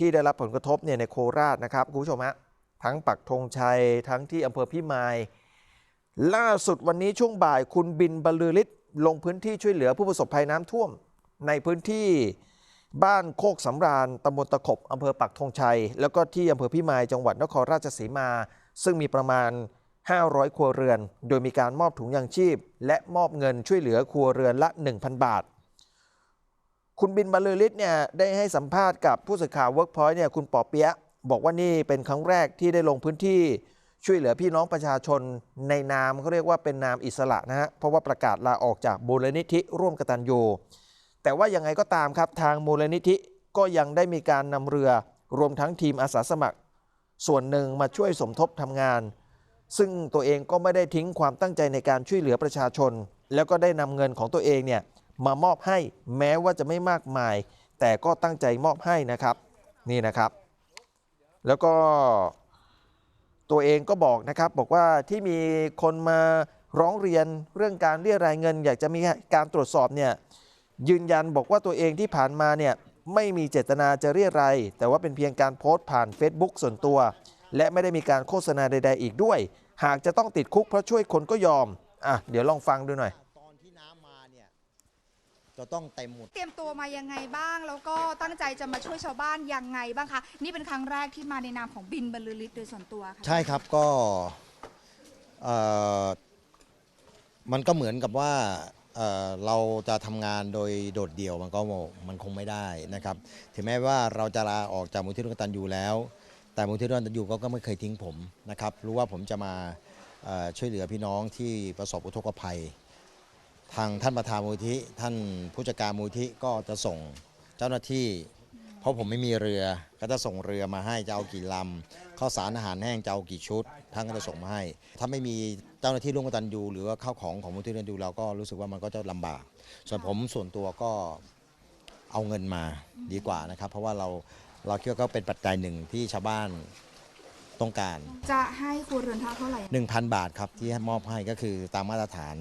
ที่ได้รับผลกระทบเนี่ยในโคราชนะครับคุณผู้ชมฮะทั้งปักธงชัยทั้งที่อำเภอพิมาย ล่าสุดวันนี้ช่วงบ่ายคุณบินบรรลือฤทธิ์ลงพื้นที่ช่วยเหลือผู้ประสบภัยน้ำท่วม ในพื้นที่บ้านโคกสำราญตำบลตะขบอำเภอปักธงชัย แล้วก็ที่อำเภอพิมายจังหวัดนครราชสีมา ซึ่งมีประมาณ 500 ครัวเรือน โดยมีการมอบถุงยางชีพ และมอบเงินช่วยเหลือครัวเรือนละ 1,000 บาท คุณบินบรรลือฤทธิ์เนี่ยได้ให้สัมภาษณ์กับผู้สื่อข่าวเวิร์กพอยต์เนี่ยคุณปอเปียะบอกว่านี่เป็นครั้งแรกที่ได้ลงพื้นที่ช่วยเหลือพี่น้องประชาชนในนามเขาเรียกว่าเป็นนามอิสระนะฮะเพราะว่าประกาศลาออกจากมูลนิธิร่วมกตัญญูแต่ว่ายังไงก็ตามครับทางมูลนิธิก็ยังได้มีการนำเรือรวมทั้งทีมอาสาสมัคร ส่วนหนึ่งมาช่วยสมทบทำงาน ซึ่งตัวเองก็ไม่ได้ทิ้งความตั้งใจในการช่วยเหลือประชาชน แล้วก็ได้นำเงินของตัวเองเนี่ย มามอบให้แม้ว่าจะไม่มากมาย แต่ก็ตั้งใจมอบให้นะครับนี่นะครับ แล้วก็ตัวเองก็บอกนะครับบอกว่าที่มีคนมาร้องเรียนเรื่องการเรียรายเงิน อยากจะมีการตรวจสอบเนี่ยยืนยันบอกว่าตัวเองที่ผ่านมาเนี่ยไม่มีเจตนาจะเรียรายแต่ว่าเป็นเพียงการโพสต์ผ่าน Facebook ส่วนตัว และไม่ได้มีการโฆษณาใด ๆ อีกด้วย หากจะต้องติดคุกเพราะช่วยคนก็ยอมอะเดี๋ยวลองฟังดูหน่อย ตอนที่น้ำมาเนี่ย จะต้องเต็มหมด เตรียมตัวมายังไงบ้าง แล้วก็ตั้งใจจะมาช่วยชาวบ้านยังไงบ้างคะ นี่เป็นครั้งแรกที่มาในนามของบินบรรลือฤทธิ์โดยส่วนตัวค่ะ ใช่ครับก็เอ่อมันก็เหมือนกับว่าเอ่อเราจะทำงานโดยโดดเดี่ยวมันก็มันคงไม่ได้นะครับ ถึงแม้ว่าเราจะลาออกจากมูลที่ร่วมกตันยูแล้ว แต่มูลที่ร่วมกตันยูก็ก็ไม่เคยทิ้งผมนะครับ รู้ว่าผมจะมาเอ่อช่วยเหลือพี่น้องที่ประสบอุทกภัย ทางท่านประธานมูลที่ท่านผู้จัดการมูลที่ก็จะส่งเจ้าหน้าที่ เพราะผมไม่มีเรือก็จะส่งเรือมาให้จะเอากี่ลำข้าวสารอาหารแห้งจะเอากี่ชุดท่านก็จะส่งมาให้ ถ้าไม่มีเจ้าหน้าที่ร่วมกตันยูหรือว่าข้าวของของมูลที่ร่วมกตันยูเราก็รู้สึกว่ามันก็จะลำบาก ส่วนผมส่วนตัวก็เอาเงินมาดีกว่านะครับ เพราะว่าเราเราคิดว่าก็เป็นปัจจัยหนึ่งที่ชาวบ้านต้องการ จะให้ครัวเรือนเท่าเท่าไหร่ 1,000 บาทครับที่มอบให้ก็คือตามมาตรฐาน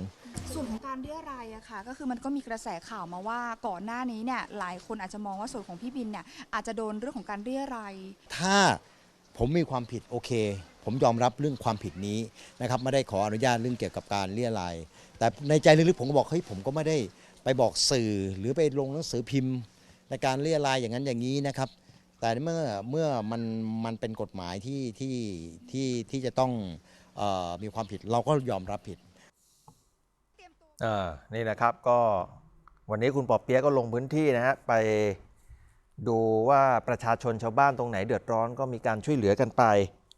ส่วนของการเรียรายอะค่ะ ก็คือมันก็มีกระแสข่าวมาว่าก่อนหน้านี้เนี่ยหลายคนอาจจะมองว่าส่วนของพี่บินเนี่ยอาจจะโดนเรื่องของการเรียรายถ้าผมมีความผิดโอเค ผมยอมรับเรื่องความผิดนี้นะครับไม่ได้ขออนุญาตเรื่องเกี่ยวกับการเลี่ยรายแต่ในใจลึกๆผมก็บอกเฮ้ยผมก็ไม่ได้ไปบอกสื่อหรือไปลงหนังสือพิมพ์ ในการเลี่ยรายอย่างนั้นอย่างนี้นะครับ แต่เมื่อเมื่อมันมันเป็นกฎหมายที่ที่ที่ที่จะต้องเออมีความผิดเราก็ยอมรับผิด อ่านี่นะครับก็วันนี้คุณปอบเปียก็ลงพื้นที่นะฮะไปดูว่าประชาชนชาวบ้านตรงไหนเดือดร้อนก็มีการช่วยเหลือกันไป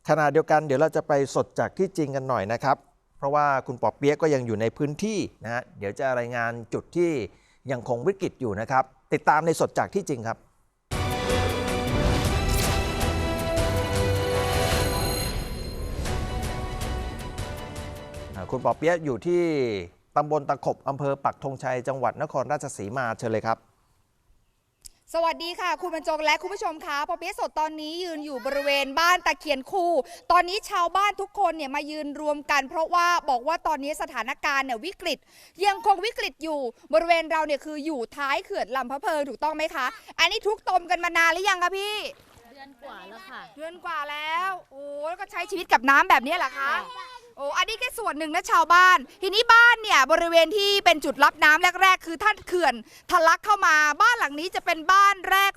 ขณะเดียวกันเดี๋ยวเราจะไปสดจากที่จริงกันหน่อยนะครับ เพราะว่าคุณปอบเปียะก็ยังอยู่ในพื้นที่นะฮะเดี๋ยวจะรายงานจุดที่ยังคงวิกฤตอยู่นะครับ ติดตามในสดจากที่จริงครับคุณปอเปี๊ยะอยู่ที่ ตำบลตะขบอำเภอปักธงชัย จังหวัดนครราชสีมาเชิญเลยครับ สวัสดีค่ะ คุณบรรจงและคุณผู้ชมคะพอเปียะสดตอนนี้ยืนอยู่บริเวณบ้านตะเคียนคู่ ตอนนี้ชาวบ้านทุกคนเนี่ยมายืนรวมกัน เพราะว่าบอกว่าตอนนี้สถานการณ์เนี่ยวิกฤต ยังคงวิกฤตอยู่บริเวณเราเนี่ยคืออยู่ท้ายเขื่อนลำพะเพิงถูกต้องไหมคะ อันนี้ทุกข์ตมกันมานานหรือยังคะพี่ เดือนกว่าแล้วค่ะ เดือนกว่าแล้ว โอ้แล้วก็ใช้ชีวิตกับน้ำแบบนี้เหรอคะ โอ้อันนี้แค่ส่วนหนึ่งนะชาวบ้าน ทีนี้บ้านเนี่ยบริเวณที่เป็นจุดรับน้ำแรก ๆ คือท่านเขื่อนทะลักเข้ามาบ้านหลังนี้จะเป็นบ้าน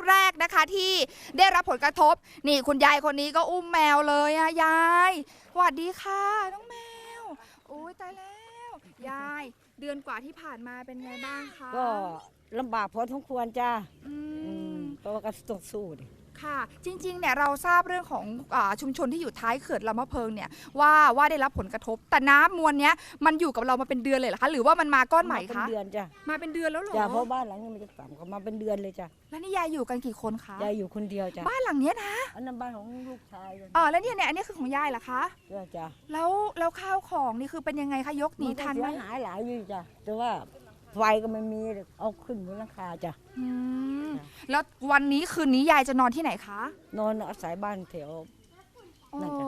แรกๆนะคะ ที่ได้รับผลกระทบ นี่คุณยายคนนี้ก็อุ้มแมวเลยอะยายสวัสดีค่ะน้องแมวโอ้ยตายแล้วยายเดือนกว่าที่ผ่านมาเป็นไงบ้างคะก็ลำบากพอสมควรจ้าอือืมมเพราะว่าก็ต้องสู้ดิ ค่ะ จริงๆเนี่ยเราทราบเรื่องของอาชุมชนที่อยู่ท้ายเขื่อนลำมะเพิงเนี่ยว่าว่าได้รับผลกระทบ แต่น้ำมวลเนี้ยมันอยู่กับเรามาเป็นเดือนเลยเหรอคะ หรือว่ามันมาก้อนใหม่เป็นคะเดือนจ้ะมาเป็นเดือนแล้วเหรอ จ้าเพราะบ้านหลังนี้มันจะต่ำเขามาเป็นเดือนเลยจ้ะแล้วนี่ยายอยู่กันกี่คนคะยายอยู่คนเดียวจ้ะบ้านหลังเนี้ยนะอันนั้นบ้านของลูกชายจ้ะอ๋อแล้วเนี่ยเนี่ยอันนี้คือของยายเหรอคะ จ้ะจ้ะแล้วแล้วข้าวของนี่คือเป็นยังไงคะยกหนีมัก็ทันไหมเสียหายหลายอยู่จ้ะแต่ว่า ไฟก็ไม่มีเอาขึ้นบนหลังคาจ้ะ อืมจ้ะแล้ววันนี้คืนนี้ยายจะนอนที่ไหนคะ นอนอาศัยบ้านแถว โอ้น่าจะ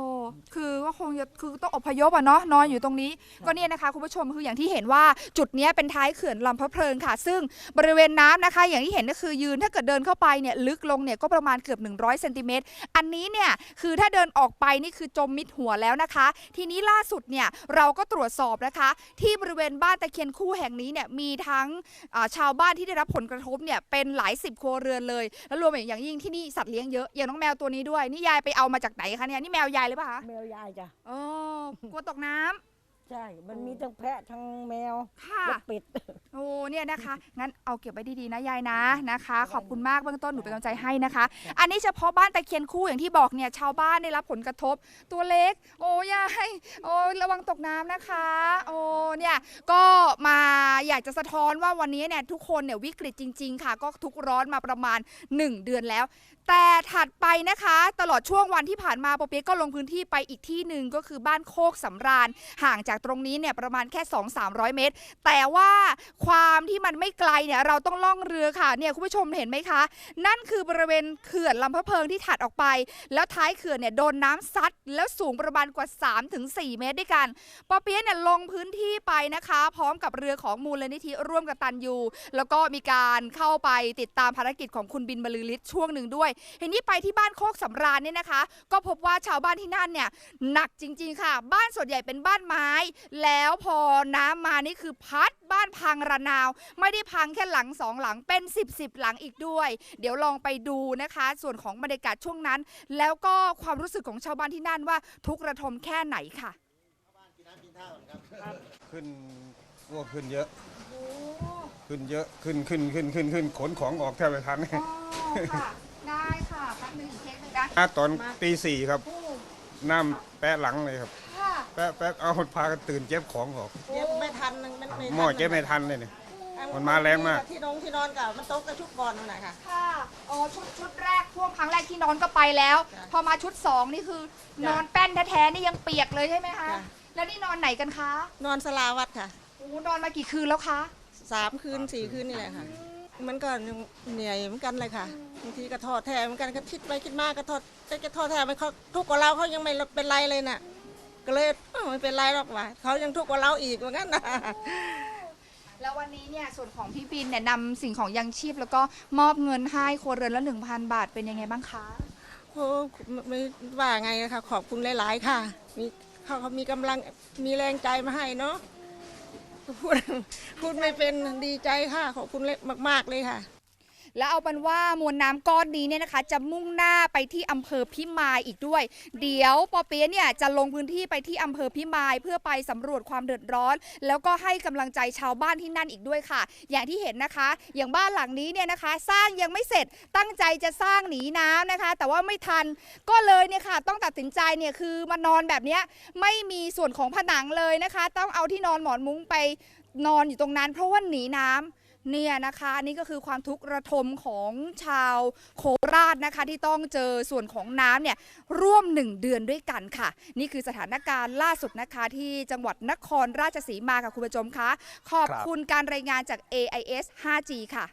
คือก็คงจะคือต้องอพยพอะเนาะนอนอยู่ตรงนี้ ก็เนี่ยนะคะคุณผู้ชมคืออย่างที่เห็นว่าจุดเนี้ยเป็นท้ายเขื่อนลำพะเพลิงค่ะ ซึ่งบริเวณน้ำนะคะ อย่างที่เห็นก็คือยืนถ้าเกิดเดินเข้าไปเนี่ยลึกลงเนี่ยก็ประมาณเกือบ 100เซนติเมตรอันนี้เนี่ยคือถ้าเดินออกไปนี่คือจมมิดหัวแล้วนะคะ ทีนี้ล่าสุดเนี่ยเราก็ตรวจสอบนะคะ ที่บริเวณบ้านตะเคียนคู่แห่งนี้เนี่ยมีทั้งอ่าชาวบ้านที่ได้รับผลกระทบเนี่ยเป็นหลายสิบครัวเรือนเลย แล้วรวมอย่างยิ่งที่นี่สัตว์เลี้ยงเยอะอย่างน้องแมวตัวนี้ด้วยนี่ยายไปเอามาจากไหนคะเนี่ยนี่แมวยายหรือเปล่าคะแมวยายจ้ะโอ้กลัวตกน้ำ ใช่ มันมีทั้งแพะทั้งแมวค่ะ และเป็ด โอ้เนี่ยนะคะ งั้นเอาเก็บไว้ดีๆนะยายนะนะคะ ขอบคุณมากเบื้องต้นหนูเป็นกำลังใจให้นะคะ อันนี้เฉพาะบ้านตะเคียนคู่อย่างที่บอกเนี่ยชาวบ้านได้รับผลกระทบตัวเล็ก โอ้ยายโอ้ระวังตกน้ำนะคะ โอ้เนี่ยก็มาอยากจะสะท้อนว่าวันนี้เนี่ยทุกคนเนี่ยวิกฤตจริง ๆ ค่ะ ก็ทุกข์ร้อนมาประมาณ 1 เดือนแล้ว แต่ถัดไปนะคะ ตลอดช่วงวันที่ผ่านมาปอเปี๊ยกก็ลงพื้นที่ไปอีกที่หนึ่งก็คือบ้านโคกสำราญห่างจากตรงนี้เนี่ยประมาณแค่ 2-300 เมตร แต่ว่าความที่มันไม่ไกลเนี่ยเราต้องล่องเรือค่ะเนี่ยคุณผู้ชมเห็นไหมคะ นั่นคือบริเวณเขื่อนลำพะเพิงที่ถัดออกไป แล้วท้ายเขื่อนเนี่ยโดนน้ำซัดแล้วสูงประมาณกว่า 3-4 เมตรด้วยกันปอเปี๊ยะเนี่ยลงพื้นที่ไปนะคะ พร้อมกับเรือของมูลนิธิร่วมกับตันยูแล้วก็มีการเข้าไปติดตามภารกิจของคุณบินบรรลือฤทธิ์ช่วงหนึ่งด้วยเห็นนี่ไปที่บ้านโคกสำราญเนี่ยนะคะ ก็พบว่าชาวบ้านที่นั่นเนี่ยหนักจริง ๆ ค่ะ บ้านส่วนใหญ่เป็นบ้านไม้แล้วพอน้ำมานี่คือพัดบ้านพังระนาว ไม่ได้พังแค่หลังสองหลังเป็น 10บสหลังอีกด้วย เดี๋ยวลองไปดูนะคะ ส่วนของบรรยากาศช่วงนั้น แล้วก็ความรู้สึกของชาวบ้านที่นั่นว่าทุกข์ระทมแค่ไหนค่ะขึ้นโอ้ขึ้นเยอะ ขึ้นเยอะ ขึ้นขึ้นขึ้นขึ้นขึ้นขนของออกแทบไม่ทันอ๋อค่ะได้ค่ะแป๊บนึงอีกเทคหนึงนะอะตอนตีสี่ครับ น้ำแปะหลังเลยครับค่ะแปะแปะเอาพากันตื่นเจ็บของออกเจ็บไม่ทันมันไม่ทันหม้อเจ็บไม่ทันเลยเนี่ย มันมาแรงมาก ที่นอนที่นอนกับมันโต๊ะกับชุดก่อนนั่นแหละค่ะ ค่ะอ๋อชุดชุดแรกช่วงครั้งแรกที่นอนก็ไปแล้ว จ้ะพอมาชุดสองนี่คือจ้ะนอนแป้นแท้ๆนี่ยังเปียกเลยใช่ไหมคะ จ้ะ แล้วนี่นอนไหนกันคะนอนสลาวัดค่ะโอ้นอนมากี่คืนแล้วคะ สามคืนสี่คืนนี่แหละค่ะ มันก็ยังเหนื่อยเหมือนกันเลยค่ะบางทีก็ทอดแท้เหมือนกันก็คิดไปคิดมากก็ทอดแต่จะทอดแท้ไม่เขาทุกข์กว่าเราเขายังไม่เป็นไรเลยน่ะ ก็เลยเอ้าไม่เป็นไรหรอกว่ะเขายังทุกข์กว่าเราอีกเหมือนกันนะ แล้ววันนี้เนี่ยส่วนของพี่บินเนี่ยนำสิ่งของยังชีพ แล้วก็มอบเงินให้ครัวเรือนละ 1,000 บาทเป็นยังไงบ้างคะ โอ้ไม่ว่าไงนะคะขอบคุณหลาย ๆ ค่ะ มีเขาเขามีกำลังมีแรงใจมาให้เนาะพูดพูดไม่เป็นดีใจค่ะ ขอบคุณมาก ๆ เลยค่ะ แล้วเอาเป็นว่ามวลน้ำก้อนนี้เนี่ยนะคะ จะมุ่งหน้าไปที่อำเภอพิมายอีกด้วย เดี๋ยวปอเปี๊ยะเนี่ยจะลงพื้นที่ไปที่อำเภอพิมายเพื่อไปสำรวจความเดือดร้อน แล้วก็ให้กำลังใจชาวบ้านที่นั่นอีกด้วยค่ะ อย่างที่เห็นนะคะ อย่างบ้านหลังนี้เนี่ยนะคะ สร้างยังไม่เสร็จตั้งใจจะสร้างหนีน้ำนะคะ แต่ว่าไม่ทันก็เลยเนี่ยค่ะ ต้องตัดสินใจเนี่ยคือมานอนแบบนี้ไม่มีส่วนของผนังเลยนะคะ ต้องเอาที่นอนหมอนมุ้งไปนอนอยู่ตรงนั้นเพราะว่าหนีน้ำ เนี่ยนะคะอันนี่ก็คือความทุกข์ระทมของชาวโคราชนะคะ ที่ต้องเจอส่วนของน้ำเนี่ยร่วม 1 เดือนด้วยกันค่ะ นี่คือสถานการณ์ล่าสุดนะคะ ที่จังหวัดนครราชสีมาค่ะคุณผู้ชมคะขอบครับคุณการรายงานจาก AIS 5G ค่ะ